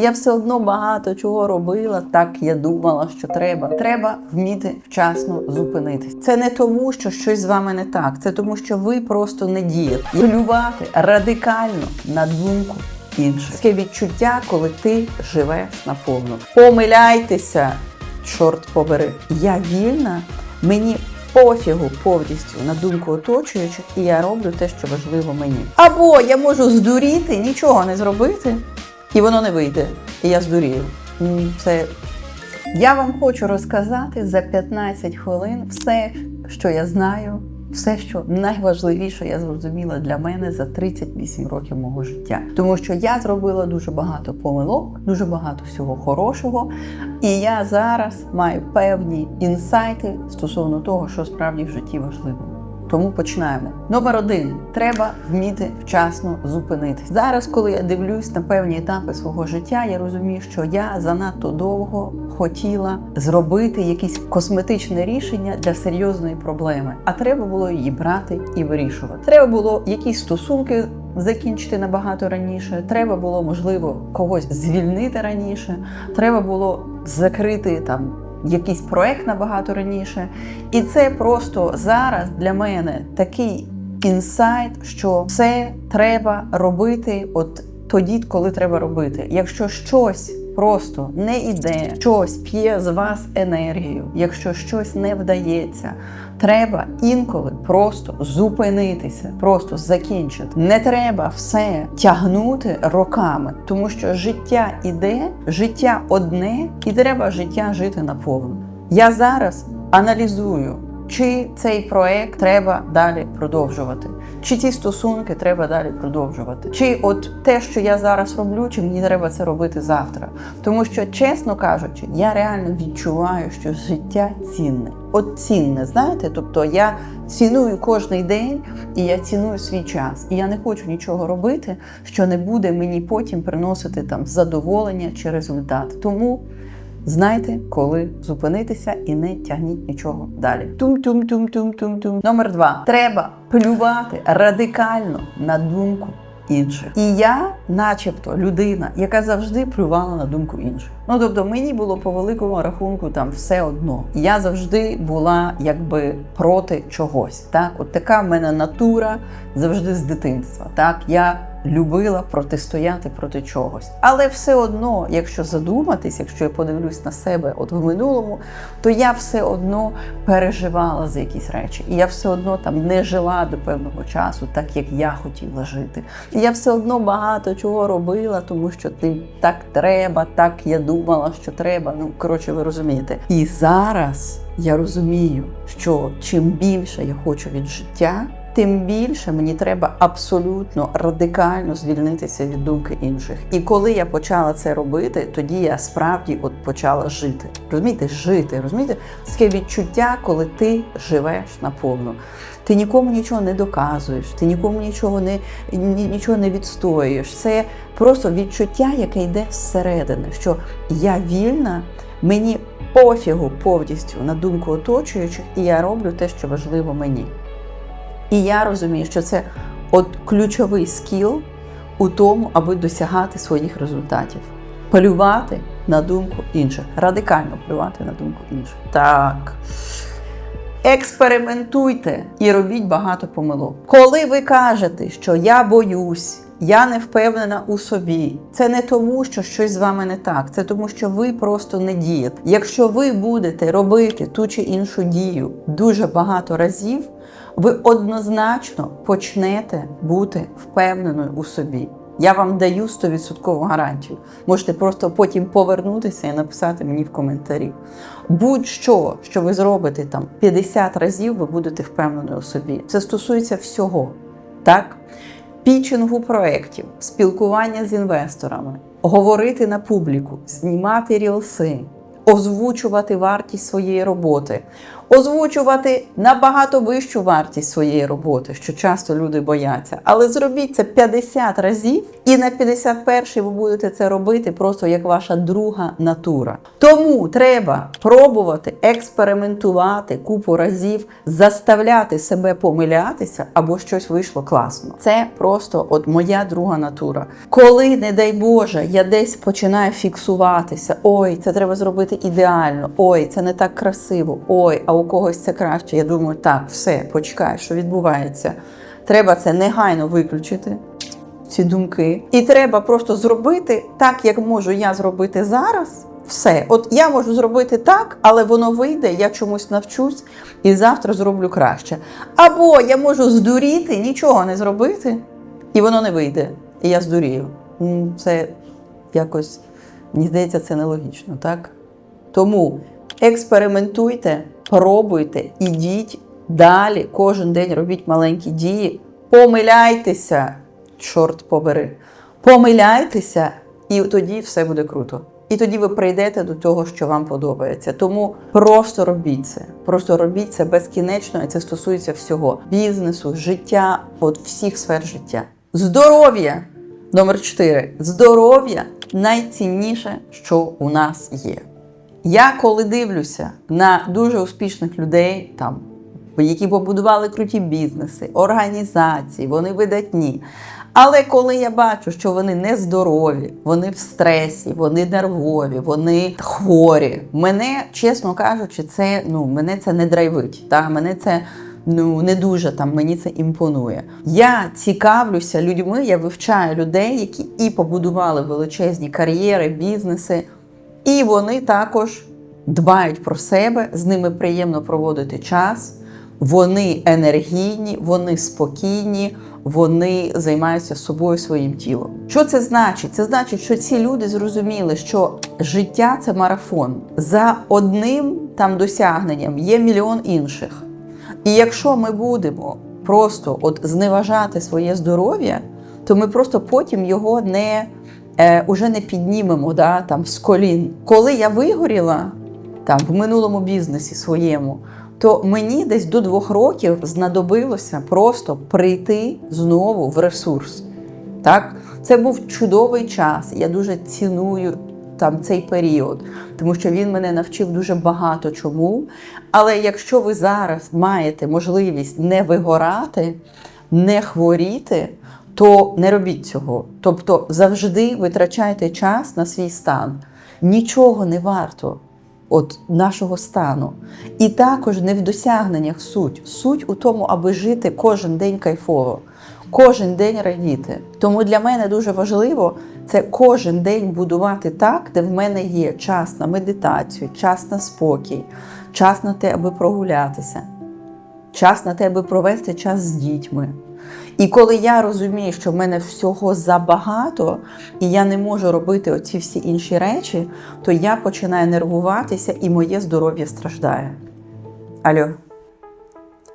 Я все одно багато чого робила. Так я думала, що треба. Треба вміти вчасно зупинитись. Це не тому, що щось з вами не так, це тому, що ви просто не дієте. Плювати радикально на думку інших. Таке відчуття, коли ти живеш наповну. Помиляйтеся, чорт побери. Я вільна, мені пофігу повністю на думку оточуючих, і я роблю те, що важливо мені. Або я можу здуріти, нічого не зробити, і воно не вийде. І я здурію. Це я вам хочу розказати за 15 хвилин все, що я знаю, все, що найважливіше я зрозуміла для мене за 38 років мого життя. Тому що я зробила дуже багато помилок, дуже багато всього хорошого. І я зараз маю певні інсайти стосовно того, що справді в житті важливо. Тому починаємо. Номер один треба вміти вчасно зупинитись. Зараз, коли я дивлюсь на певні етапи свого життя, я розумію, що я занадто довго хотіла зробити якісь косметичне рішення для серйозної проблеми, а треба було її брати і вирішувати. Треба було якісь стосунки. Закінчити набагато раніше, треба було можливо когось звільнити раніше, треба було закрити там якийсь проект набагато раніше. І це просто зараз для мене такий інсайт, що все треба робити от тоді, коли треба робити. Якщо щось просто не йде, щось п'є з вас енергію, якщо щось не вдається, треба інколи просто зупинитися, просто закінчити. Не треба все тягнути роками, тому що життя іде, життя одне, і треба життя жити наповну. Я зараз аналізую. Чи цей проект треба далі продовжувати? Чи ці стосунки треба далі продовжувати? Чи от те, що я зараз роблю, чи мені треба це робити завтра? Тому що, чесно кажучи, я реально відчуваю, що життя цінне. От цінне, знаєте? Тобто я ціную кожний день і я ціную свій час. І я не хочу нічого робити, що не буде мені потім приносити там задоволення чи результат. Тому. Знайте, коли зупинитися і не тягніть нічого далі. Тум-тум-тум-тум-тум-тум. Номер два. Треба плювати радикально на думку інших. І я, начебто, людина, яка завжди плювала на думку інших. Ну тобто, мені було по великому рахунку там все одно. Я завжди була якби проти чогось. Так, от така в мене натура завжди з дитинства. Так, я любила протистояти проти чогось. Але все одно, якщо задуматись, якщо я подивлюсь на себе от в минулому, то я все одно переживала за якісь речі. І я все одно там не жила до певного часу, так як я хотіла жити. І я все одно багато чого робила, тому що ти так треба, так я думала, що треба. Ну, коротше, ви розумієте. І зараз я розумію, що чим більше я хочу від життя тим більше мені треба абсолютно радикально звільнитися від думки інших. І коли я почала це робити, тоді я справді от почала жити. Розумієте, жити, розумієте, таке відчуття, коли ти живеш наповну. Ти нікому нічого не доказуєш, ти нікому нічого не ні- нічого не відстоюєш. Це просто відчуття, яке йде зсередини, що я вільна, мені пофігу повністю на думку оточуючих, і я роблю те, що важливо мені. І я розумію, що це от ключовий скіл у тому, аби досягати своїх результатів. Плювати на думку інших. Радикально плювати на думку інших. Так. Експериментуйте і робіть багато помилок. Коли ви кажете, що я боюсь, я не впевнена у собі, це не тому, що щось з вами не так, це тому, що ви просто не дієте. Якщо ви будете робити ту чи іншу дію дуже багато разів, ви однозначно почнете бути впевненою у собі. Я вам даю 100% гарантію. Можете просто потім повернутися і написати мені в коментарі. Будь-що, що ви зробите там 50 разів, ви будете впевнені у собі. Це стосується всього. Так? Пічингу проєктів, спілкування з інвесторами, говорити на публіку, знімати рілси, озвучувати вартість своєї роботи, озвучувати набагато вищу вартість своєї роботи, що часто люди бояться. Але зробіть це 50 разів, і на 51-й ви будете це робити просто як ваша друга натура. Тому треба пробувати експериментувати купу разів, заставляти себе помилятися, або щось вийшло класно. Це просто от моя друга натура. Коли, не дай Боже, я десь починаю фіксуватися, ой, це треба зробити ідеально, ой, це не так красиво, ой, а у когось це краще. Я думаю, так, все, почекай, що відбувається. Треба це негайно виключити. Ці думки, і треба просто зробити так, як можу я зробити зараз. Все, от я можу зробити так, але воно вийде, я чомусь навчусь і завтра зроблю краще. Або я можу здуріти, нічого не зробити, і воно не вийде. І я здурію. Це якось, мені здається, це нелогічно, так? Тому експериментуйте, пробуйте, ідіть далі. Кожен день робіть маленькі дії, помиляйтеся, чорт побери. Помиляйтеся, і тоді все буде круто. І тоді ви прийдете до того, що вам подобається. Тому просто робіть це. Просто робіть це безкінечно, і це стосується всього бізнесу, життя, от всіх сфер життя. Здоров'я номер 4. Здоров'я найцінніше, що у нас є. Я коли дивлюся на дуже успішних людей, там, які побудували круті бізнеси, організації, вони видатні. Але коли я бачу, що вони нездорові, вони в стресі, вони нервові, вони хворі, мене, чесно кажучи, це ну мене це не драйвить. Та мене це ну не дуже там мені це імпонує. Я цікавлюся людьми, я вивчаю людей, які і побудували величезні кар'єри, бізнеси, і вони також дбають про себе, з ними приємно проводити час. Вони енергійні, вони спокійні, вони займаються собою своїм тілом. Що це значить? Це значить, що ці люди зрозуміли, що життя це марафон. За одним там досягненням є мільйон інших. І якщо ми будемо просто от зневажати своє здоров'я, то ми просто потім його не е, уже не піднімемо да, там, з колін. Коли я вигоріла там в минулому бізнесі своєму, то мені десь до двох років знадобилося просто прийти знову в ресурс. Так? Це був чудовий час. Я дуже ціную там цей період, тому що він мене навчив дуже багато чому. Але якщо ви зараз маєте можливість не вигорати, не хворіти, то не робіть цього. Тобто завжди витрачайте час на свій стан. Нічого не варто от нашого стану. І також не в досягненнях суть. Суть у тому, аби жити кожен день кайфово, кожен день радіти. Тому для мене дуже важливо це кожен день будувати так, де в мене є час на медитацію, час на спокій, час на те, аби прогулятися, час на те, аби провести час з дітьми. І коли я розумію, що в мене всього забагато, і я не можу робити оці всі інші речі, то я починаю нервуватися і моє здоров'я страждає. Алло.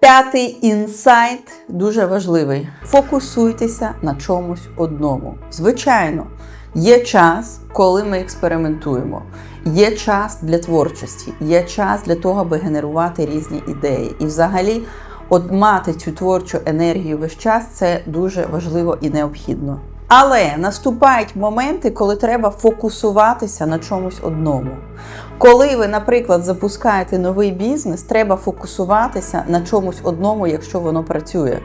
П'ятий інсайт дуже важливий. Фокусуйтеся на чомусь одному. Звичайно, є час, коли ми експериментуємо. Є час для творчості, є час для того, аби генерувати різні ідеї. І взагалі, от мати цю творчу енергію весь час це дуже важливо і необхідно. Але наступають моменти, коли треба фокусуватися на чомусь одному. Коли ви, наприклад, запускаєте новий бізнес, треба фокусуватися на чомусь одному, якщо воно працює.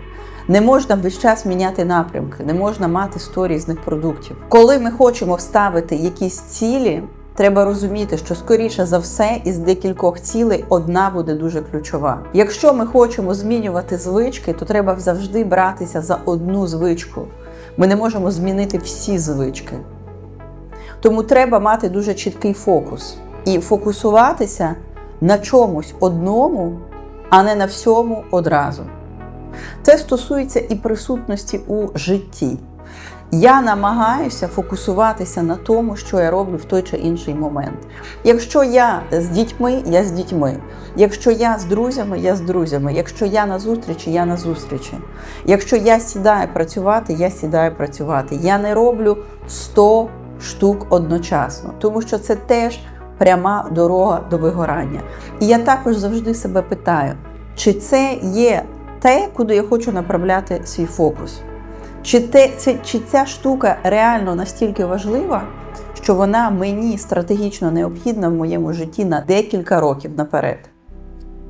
Не можна весь час міняти напрямки, не можна мати 100 різних продуктів. Коли ми хочемо вставити якісь цілі, треба розуміти, що скоріше за все із декількох цілей одна буде дуже ключова. Якщо ми хочемо змінювати звички, то треба завжди братися за одну звичку. Ми не можемо змінити всі звички. Тому треба мати дуже чіткий фокус і фокусуватися на чомусь одному, а не на всьому одразу. Це стосується і присутності у житті. Я намагаюся фокусуватися на тому, що я роблю в той чи інший момент. Якщо я з дітьми, я з дітьми. Якщо я з друзями, я з друзями. Якщо я на зустрічі, я на зустрічі. Якщо я сідаю працювати, я сідаю працювати. Я не роблю 100 штук одночасно, тому що це теж пряма дорога до вигорання. І я також завжди себе питаю, чи це є те, куди я хочу направляти свій фокус? Чи, те, чи ця штука реально настільки важлива, що вона мені стратегічно необхідна в моєму житті на декілька років наперед?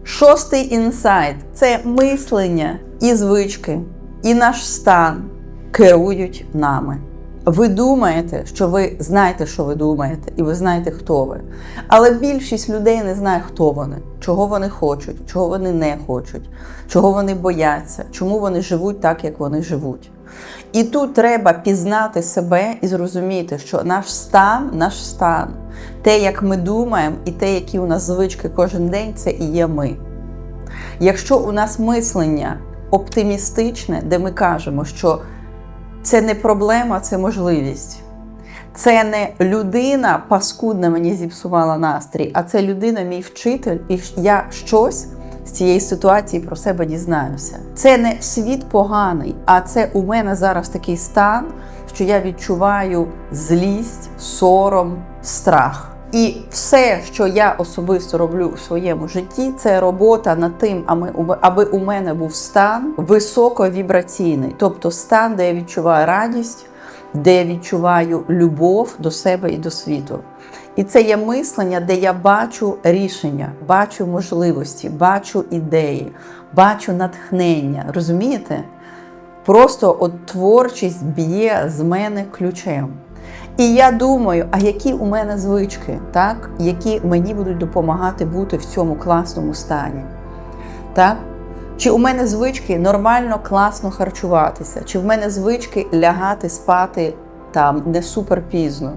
Шостий інсайт це мислення і звички, і наш стан керують нами. Ви думаєте, що ви знаєте, що ви думаєте, і ви знаєте, хто ви. Але більшість людей не знає, хто вони, чого вони хочуть, чого вони не хочуть, чого вони бояться, чому вони живуть так, як вони живуть. І тут треба пізнати себе і зрозуміти, що наш стан, наш стан, те, як ми думаємо, і те, які у нас звички кожен день, це і є ми. Якщо у нас мислення оптимістичне, де ми кажемо, що це не проблема, це можливість. Це не людина паскудна мені зіпсувала настрій, а це людина, мій вчитель, і я щось з цієї ситуації про себе дізнаюся. Це не світ поганий, а це у мене зараз такий стан, що я відчуваю злість, сором, страх. І все, що я особисто роблю у своєму житті, це робота над тим, аби у мене був стан високовібраційний, тобто стан, де я відчуваю радість, де я відчуваю любов до себе і до світу. І це є мислення, де я бачу рішення, бачу можливості, бачу ідеї, бачу натхнення. Розумієте? Просто от творчість б'є з мене ключем. І я думаю, а які у мене звички, так? які мені будуть допомагати бути в цьому класному стані. Так? Чи у мене звички нормально, класно харчуватися, чи в мене звички лягати спати там не супер пізно,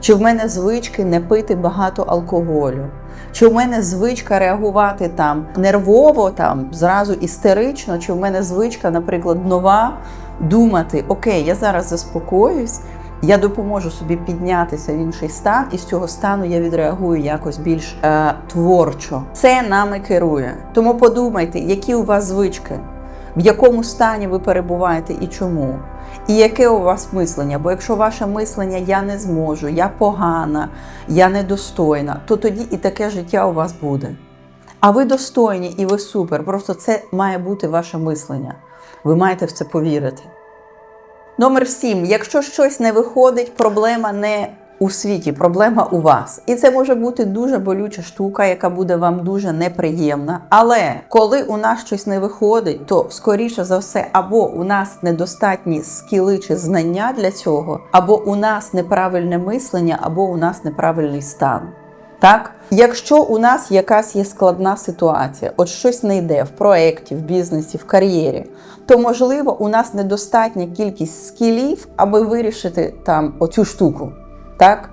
чи в мене звички не пити багато алкоголю, чи в мене звичка реагувати там нервово, там зразу істерично, чи в мене звичка, наприклад, нова думати: Окей, я зараз заспокоюсь. Я допоможу собі піднятися в інший стан, і з цього стану я відреагую якось більш е, творчо. Це нами керує. Тому подумайте, які у вас звички, в якому стані ви перебуваєте і чому. І яке у вас мислення? Бо якщо ваше мислення я не зможу, я погана, я недостойна, то тоді і таке життя у вас буде. А ви достойні і ви супер. Просто це має бути ваше мислення. Ви маєте в це повірити. Номер сім. Якщо щось не виходить, проблема не у світі, проблема у вас. І це може бути дуже болюча штука, яка буде вам дуже неприємна. Але коли у нас щось не виходить, то скоріше за все, або у нас недостатні скіли чи знання для цього, або у нас неправильне мислення, або у нас неправильний стан. Так, якщо у нас якась є складна ситуація, от щось не йде в проєкті, в бізнесі, в кар'єрі, то можливо у нас недостатня кількість скілів, аби вирішити там оцю штуку. Так?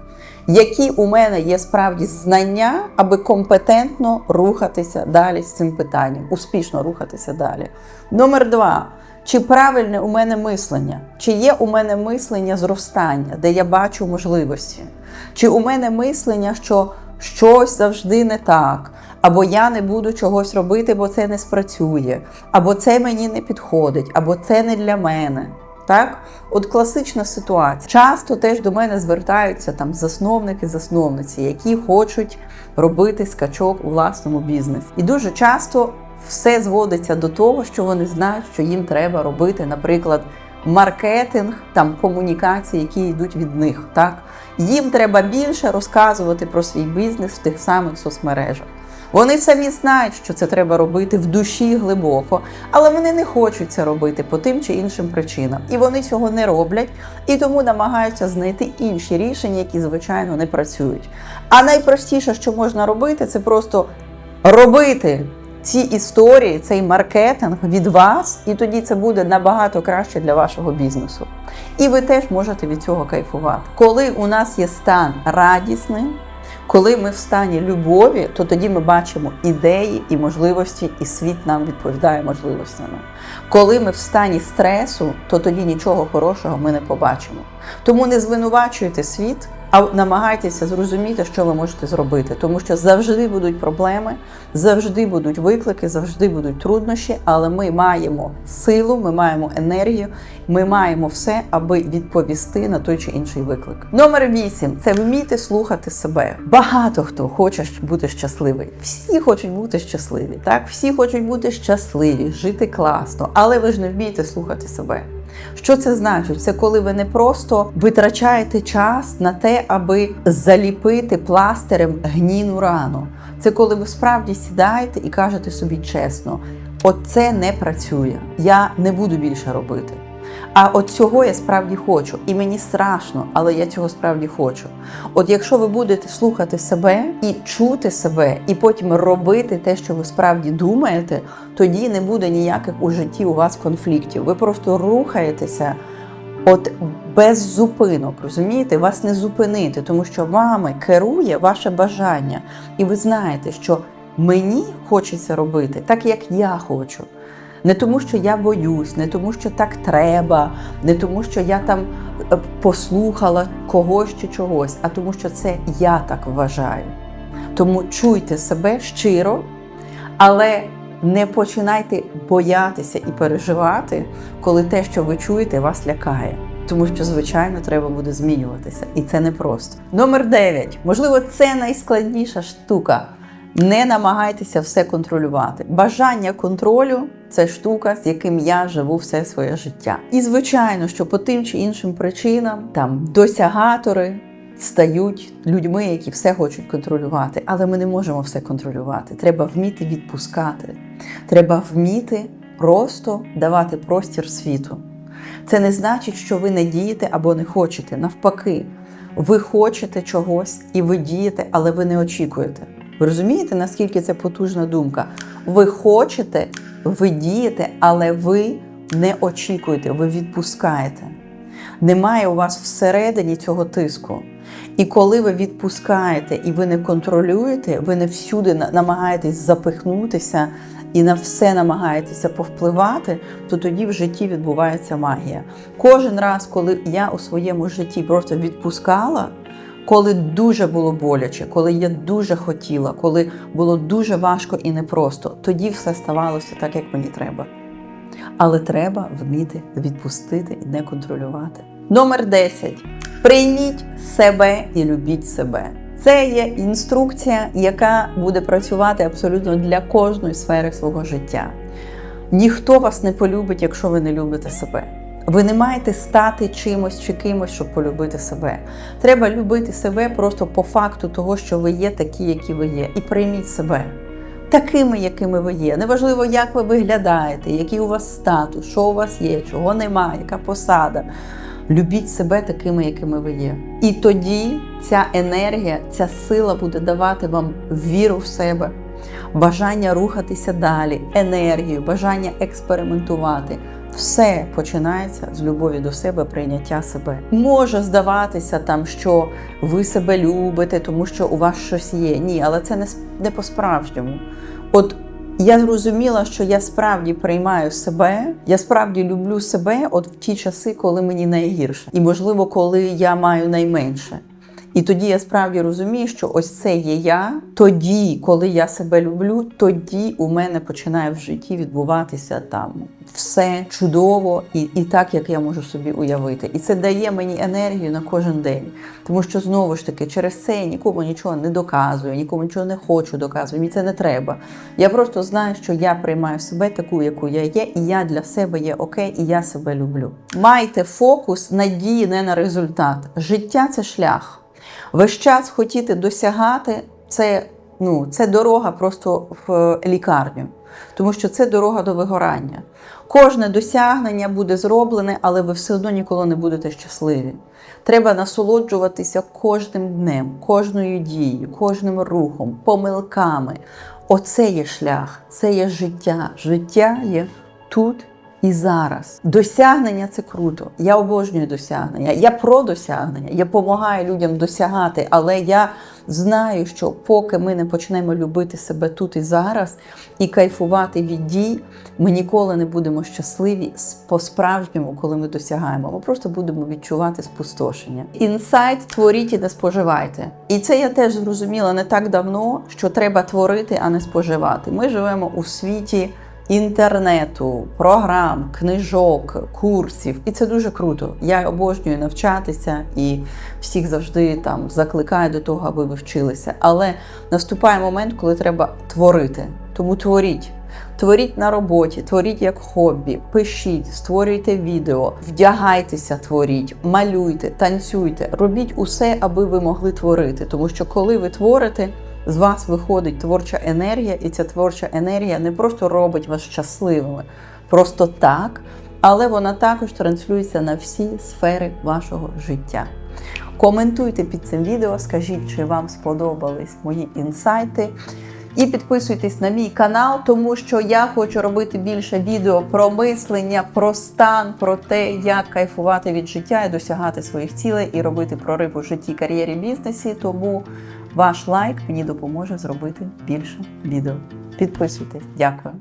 Які у мене є справді знання, аби компетентно рухатися далі з цим питанням, успішно рухатися далі. Номер два. Чи правильне у мене мислення? Чи є у мене мислення зростання, де я бачу можливості? Чи у мене мислення, що щось завжди не так, або я не буду чогось робити, бо це не спрацює, або це мені не підходить, або це не для мене. Так, от класична ситуація. Часто теж до мене звертаються там засновники-засновниці, які хочуть робити скачок у власному бізнесі. І дуже часто все зводиться до того, що вони знають, що їм треба робити, наприклад, маркетинг, там комунікації, які йдуть від них. Так, їм треба більше розказувати про свій бізнес в тих самих соцмережах. Вони самі знають, що це треба робити в душі глибоко, але вони не хочуть це робити по тим чи іншим причинам. І вони цього не роблять, і тому намагаються знайти інші рішення, які, звичайно, не працюють. А найпростіше, що можна робити, це просто робити ці історії, цей маркетинг від вас, і тоді це буде набагато краще для вашого бізнесу. І ви теж можете від цього кайфувати. Коли у нас є стан радісний, коли ми в стані любові, то тоді ми бачимо ідеї і можливості, і світ нам відповідає можливостями. Коли ми в стані стресу, то тоді нічого хорошого ми не побачимо. Тому не звинувачуйте світ, а намагайтеся зрозуміти, що ви можете зробити, тому що завжди будуть проблеми, завжди будуть виклики, завжди будуть труднощі, але ми маємо силу, ми маємо енергію, ми маємо все, аби відповісти на той чи інший виклик. Номер вісім це вміти слухати себе. Багато хто хоче бути щасливий. Всі хочуть бути щасливі. Так, всі хочуть бути щасливі, жити класно, але ви ж не вмієте слухати себе. Що це значить? Це коли ви не просто витрачаєте час на те, аби заліпити пластирем гніну рану. Це коли ви справді сідаєте і кажете собі чесно: оце не працює, я не буду більше робити. А от цього я справді хочу, і мені страшно, але я цього справді хочу. От якщо ви будете слухати себе і чути себе, і потім робити те, що ви справді думаєте, тоді не буде ніяких у житті у вас конфліктів. Ви просто рухаєтеся. От без зупинок, розумієте, вас не зупинити, тому що вами керує ваше бажання. І ви знаєте, що мені хочеться робити так, як я хочу. Не тому, що я боюсь, не тому, що так треба, не тому, що я там е, послухала когось чи чогось, а тому, що це я так вважаю. Тому чуйте себе щиро, але не починайте боятися і переживати, коли те, що ви чуєте, вас лякає. Тому що, звичайно, треба буде змінюватися. І це непросто. Номер 9. Можливо, це найскладніша штука. Не намагайтеся все контролювати. Бажання контролю це штука, з яким я живу все своє життя. І звичайно, що по тим чи іншим причинам там досягатори стають людьми, які все хочуть контролювати. Але ми не можемо все контролювати. Треба вміти відпускати. Треба вміти просто давати простір світу. Це не значить, що ви не дієте або не хочете. Навпаки, ви хочете чогось і ви дієте, але ви не очікуєте. Ви розумієте, наскільки це потужна думка? Ви хочете, ви дієте, але ви не очікуєте, ви відпускаєте. Немає у вас всередині цього тиску. І коли ви відпускаєте і ви не контролюєте, ви не всюди намагаєтесь запихнутися і на все намагаєтеся повпливати, то тоді в житті відбувається магія. Кожен раз, коли я у своєму житті просто відпускала, коли дуже було боляче, коли я дуже хотіла, коли було дуже важко і непросто, тоді все ставалося так, як мені треба. Але треба вміти відпустити і не контролювати. Номер 10. Прийміть себе і любіть себе. Це є інструкція, яка буде працювати абсолютно для кожної сфери свого життя. Ніхто вас не полюбить, якщо ви не любите себе. Ви не маєте стати чимось чи кимось, щоб полюбити себе. Треба любити себе просто по факту того, що ви є такі, які ви є, і прийміть себе такими, якими ви є. Неважливо, як ви виглядаєте, який у вас статус, що у вас є, чого немає, яка посада. Любіть себе такими, якими ви є. І тоді ця енергія, ця сила буде давати вам віру в себе, бажання рухатися далі, енергію, бажання експериментувати. Все починається з любові до себе, прийняття себе. Може здаватися там, що ви себе любите, тому що у вас щось є. Ні, але це не, не по-справжньому. От я зрозуміла, що я справді приймаю себе, я справді люблю себе от в ті часи, коли мені найгірше, і можливо, коли я маю найменше. І тоді я справді розумію, що ось це є я. Тоді, коли я себе люблю, тоді у мене починає в житті відбуватися там все чудово і, і так, як я можу собі уявити. І це дає мені енергію на кожен день. Тому що знову ж таки, через це я нікому нічого не доказую, нікому нічого не хочу доказувати. Мені це не треба. Я просто знаю, що я приймаю себе таку, яку я є, і я для себе є окей, і я себе люблю. Майте фокус надії не на результат. Життя це шлях. Весь час хотіти досягати це, ну, це дорога просто в лікарню, тому що це дорога до вигорання. Кожне досягнення буде зроблене, але ви все одно ніколи не будете щасливі. Треба насолоджуватися кожним днем, кожною дією, кожним рухом, помилками. Оце є шлях, це є життя. Життя є тут і зараз. Досягнення це круто. Я обожнюю досягнення. Я про досягнення. Я допомагаю людям досягати, але я знаю, що поки ми не почнемо любити себе тут і зараз і кайфувати від дій, ми ніколи не будемо щасливі по-справжньому, коли ми досягаємо. Ми просто будемо відчувати спустошення. Інсайт творіть і не споживайте. І це я теж зрозуміла не так давно, що треба творити, а не споживати. Ми живемо у світі інтернету, програм, книжок, курсів, і це дуже круто. Я обожнюю навчатися і всіх завжди там закликаю до того, аби ви вчилися. Але наступає момент, коли треба творити. Тому творіть. Творіть на роботі, творіть як хобі, пишіть, створюйте відео, вдягайтеся, творіть, малюйте, танцюйте, робіть усе, аби ви могли творити. Тому що коли ви творите, з вас виходить творча енергія, і ця творча енергія не просто робить вас щасливими, просто так, але вона також транслюється на всі сфери вашого життя. Коментуйте під цим відео, скажіть, чи вам сподобались мої інсайти. І підписуйтесь на мій канал, тому що я хочу робити більше відео про мислення, про стан, про те, як кайфувати від життя і досягати своїх цілей і робити прорив у житті, кар'єрі, бізнесі. Тому ваш лайк мені допоможе зробити більше відео. Підписуйтесь, дякую.